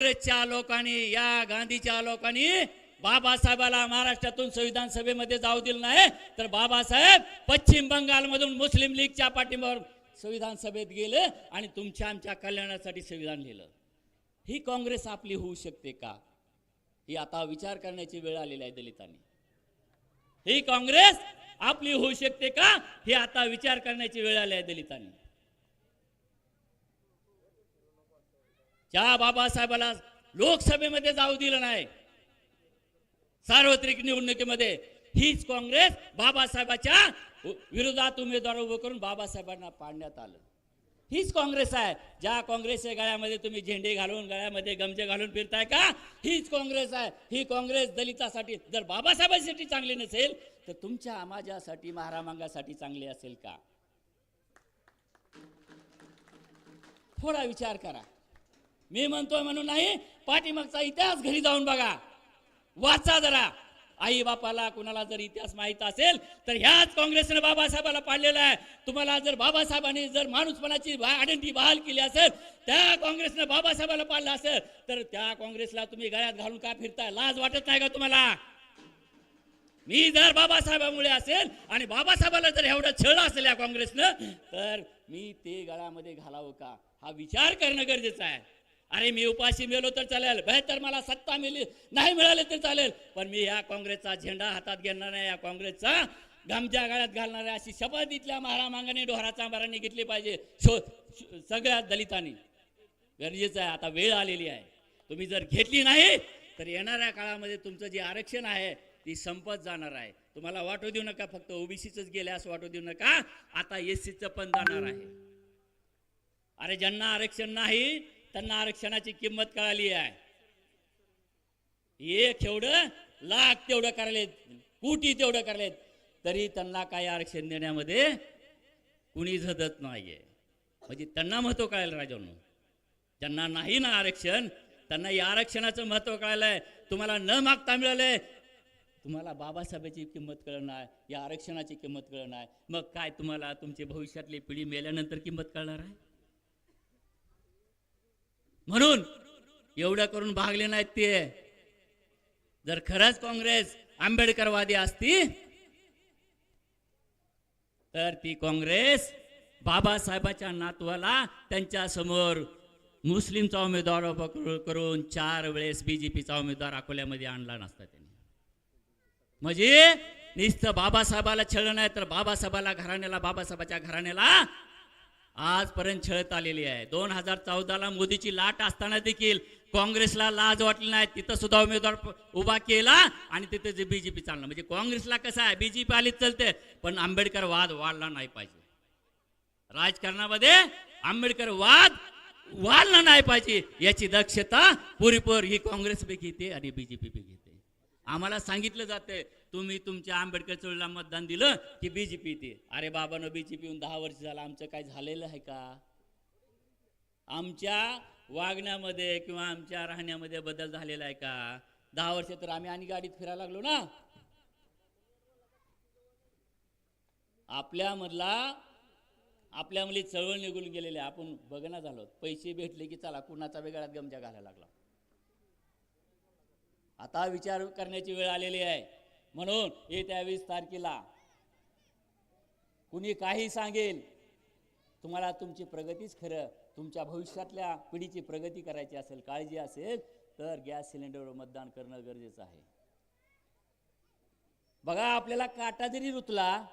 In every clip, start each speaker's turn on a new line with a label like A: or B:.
A: काँग्रेसच्या लोकांनी या गांधीच्या लोकांनी बाबासाहेबाला महाराष्ट्रातून संविधान सभेमध्ये जाऊ दिलं नाही. तर बाबासाहेब पश्चिम बंगालमधून मुस्लिम लीगच्या पाठिंब्यावर संविधान सभेत गेले आणि तुमच्या आमच्या कल्याणासाठी संविधान लिहिलं. ही काँग्रेस आपली होऊ शकते का? ही आता विचार करण्याची वेळ आलेली आहे दलितांनी. ही काँग्रेस आपली होऊ शकते का? हे आता विचार करण्याची वेळ आली आहे दलितांनी. ज्या बाबासाहेबाला लोकसभेमध्ये जाऊ दिलं नाही सार्वत्रिक निवडणुकीमध्ये हीच काँग्रेस बाबासाहेबाच्या विरोधात उमेदवार उभं करून बाबासाहेबांना पाडण्यात आलं. हीच काँग्रेस आहे. ज्या काँग्रेसच्या गळ्यामध्ये तुम्ही झेंडे घालून गळ्यामध्ये गमजे घालून फिरताय का? हीच काँग्रेस आहे. ही काँग्रेस दलितासाठी जर बाबासाहेबांसाठी चांगली नसेल तर तुमच्या माझ्यासाठी महारामांगासाठी चांगली असेल का? थोडा विचार करा. मी म्हणतोय म्हणून नाही पाठीमागचा इतिहास घरी जाऊन बघा. वाचा जरा. आई बापाला कुणाला जर इतिहास माहीत असेल तर ह्याच काँग्रेसने बाबासाहेबाला पाडलेला आहे. तुम्हाला जर बाबासाहेबांनी जर माणूसपणाची आयडेंटिटी बहाल केली असेल त्या काँग्रेसने बाबासाहेबाला पाडलं असेल तर त्या काँग्रेसला तुम्ही गळ्यात घालून का फिरताय? लाज वाटत नाही का तुम्हाला? मी जर बाबासाहेबामुळे असेल आणि बाबासाहेबाला जर एवढं छळ असेल या काँग्रेसनं तर मी ते गळ्यामध्ये घालावं का? हा विचार करणं गरजेचं आहे. अरे मी उपाशी मेलो तर चालेल. बेहतर मला सत्ता मिळली नाही मिळाले तर चालेल. पण मी या काँग्रेसचा झेंडा हातात घेणार नाही. या काँग्रेसचा गमच्या गाळ्यात घालणार आहे अशी शपथ इथल्या महारामांगाने डोहराचा मारांनी घेतली पाहिजे. शो सगळ्या दलितांनी. गरजेचं आहे. आता वेळ आलेली आहे. तुम्ही जर घेतली नाही तर येणाऱ्या काळामध्ये तुमचं जे आरक्षण आहे ती संपत जाणार आहे. तुम्हाला वाटू देऊ नका फक्त ओबीसीच गेले असं वाटू देऊ नका. आता एस सीचं पण जाणार आहे. अरे ज्यांना आरक्षण नाही त्यांना आरक्षणाची किंमत कळाली आहे. एक एवढं लाख तेवढं करायलेत कोटी तेवढं करायलेत तरी त्यांना काही आरक्षण देण्यामध्ये कुणी झदत नाहीये. म्हणजे त्यांना महत्त्व कळायला राजांनो. ज्यांना नाही ना आरक्षण त्यांना या आरक्षणाचं महत्त्व कळालंय. तुम्हाला न मागता मिळालंय. तुम्हाला बाबासाहेबाची किंमत कळणार या आरक्षणाची किंमत कळणार मग काय तुम्हाला तुमची भविष्यातली पिढी मेल्यानंतर किंमत कळणार आहे? म्हणून एवढं करून भागले नाहीत ते. जर खरंच काँग्रेस आंबेडकरवादी असती तर ती काँग्रेस बाबासाहेबाच्या नातवाला त्यांच्यासमोर मुस्लिमचा उमेदवार उभा करून चार वेळेस बीजेपीचा उमेदवार अकोल्यामध्ये आणला नसता त्यांनी. म्हणजे नुसतं बाबासाहेबाला छळ नाही तर बाबासाहेबाला घराण्याला बाबासाहेबाच्या घराण्याला आजपर्यंत छळत आलेली आहे. दोन हजार चौदाला मोदीची लाट असताना देखील काँग्रेसला लाज वाटली नाही. तिथं सुद्धा उमेदवार उभा केला आणि तिथे जे बीजेपी चाललं. म्हणजे काँग्रेसला कसं आहे बीजेपी आलीच चलते पण आंबेडकर वाद वाढला नाही पाहिजे. राजकारणामध्ये आंबेडकर वाद वाढला नाही पाहिजे याची दक्षता पुरेपूर ही काँग्रेस बी घेते आणि बीजेपी बी घेते आम्हाला सांगितलं जाते तुम्ही तुमच्या आंबेडकर चळवळीला मतदान दिलं की बीजेपी येते. अरे बाबानं बीजेपी येऊन दहा वर्ष झालं. आमचं काय झालेलं आहे का? आमच्या वागण्यामध्ये किंवा आमच्या राहण्यामध्ये बदल झालेला आहे का? दहा वर्ष तर आम्ही आणि गाडीत फिरायला लागलो ना? आपल्यामधला आपल्यामध्ये चळवळ निघून गेलेले आपण बघना झालो. पैसे भेटले की चला कुणाचा वेगळ्यात गमजा घालायला लागला. आता विचार करण्याची वेळ आलेली आहे. म्हणून येत्या वीस तारखेला कुणी काही सांगेल तुम्हाला तुमची प्रगतीच खरं तुमच्या भविष्यातल्या पिढीची प्रगती करायची असेल काळजी असेल तर गॅस सिलेंडरवर मतदान करणं गरजेचं आहे. बघा आपल्याला काटा जरी रुतला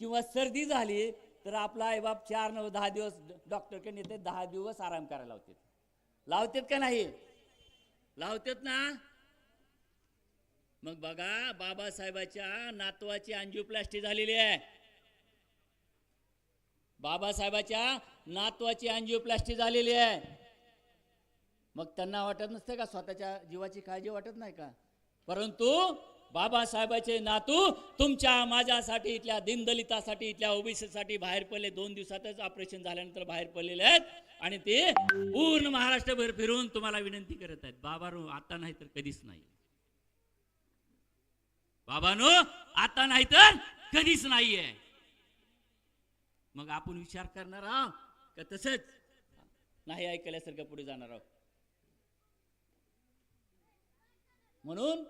A: किंवा सर्दी झाली तर आपला आईबाप चार नऊ दहा दिवस डॉक्टरकडे नेते दहा दिवस आराम करायला लावतात. लावतात का नाही? लावतात ना? मग बघा बाबासाहेबाच्या नातवाची अंजिओप्लास्टी झालेली आहे. बाबासाहेबाच्या नातवाची अंजिओप्लास्टी झालेली आहे. मग त्यांना वाटत नसते का स्वतःच्या जीवाची काळजी वाटत नाही का? परंतु बाबासाहेबाचे नातू तुमच्या माझ्यासाठी इथल्या दिनदलितासाठी इथल्या ओबीसीसाठी बाहेर पडले. दोन दिवसातच ऑपरेशन झाल्यानंतर बाहेर पडलेले आहेत. आणि ते पूर्ण महाराष्ट्रभर फिरून तुम्हाला विनंती करत आहेत. बाबा आता नाही तर कधीच नाही. बाबानो आता नाही तर कधीच नाहीये. मग आपण विचार करणार आहोत का तसंच? नाही ऐकल्यासारखं पुढे जाणार आहोत. म्हणून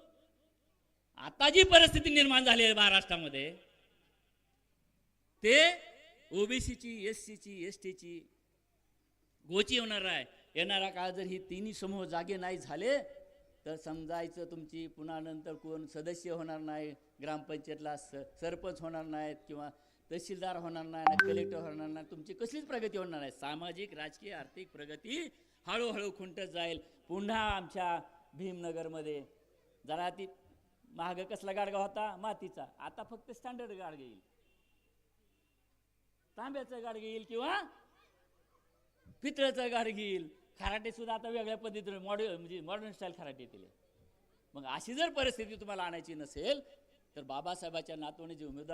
A: आता जी परिस्थिती निर्माण झाली आहे महाराष्ट्रामध्ये ते ओबीसीची एस सीची एस टीची गोची होणार आहे. येणारा काळ जर ही तिन्ही समूह जागे नाही झाले तर समजायचं तुमची पुन्हा नंतर कोण सदस्य होणार नाही ग्रामपंचायतला स सरपंच होणार नाहीत किंवा तहसीलदार होणार नाही कलेक्टर होणार नाही तुमची कसलीच प्रगती होणार नाही. सामाजिक राजकीय आर्थिक प्रगती हळूहळू खुंटत जाईल. पुन्हा आमच्या भीमनगरमध्ये जरा ती महाग कसला गाडगा होता? मातीचा. आता फक्त स्टँडर्ड गाडगा येईल. तांब्याचं गाडगे येईल किंवा पितळेचं गाड घेईल खराटे सुद्धा आता वेगळ्या पद्धतीने मॉडर्न म्हणजे मॉडर्न स्टाईल खराटे येतील मग अशी जर परिस्थिती तुम्हाला आणायची नसेल तर बाबासाहेबाच्या नातवने जे उमेदवार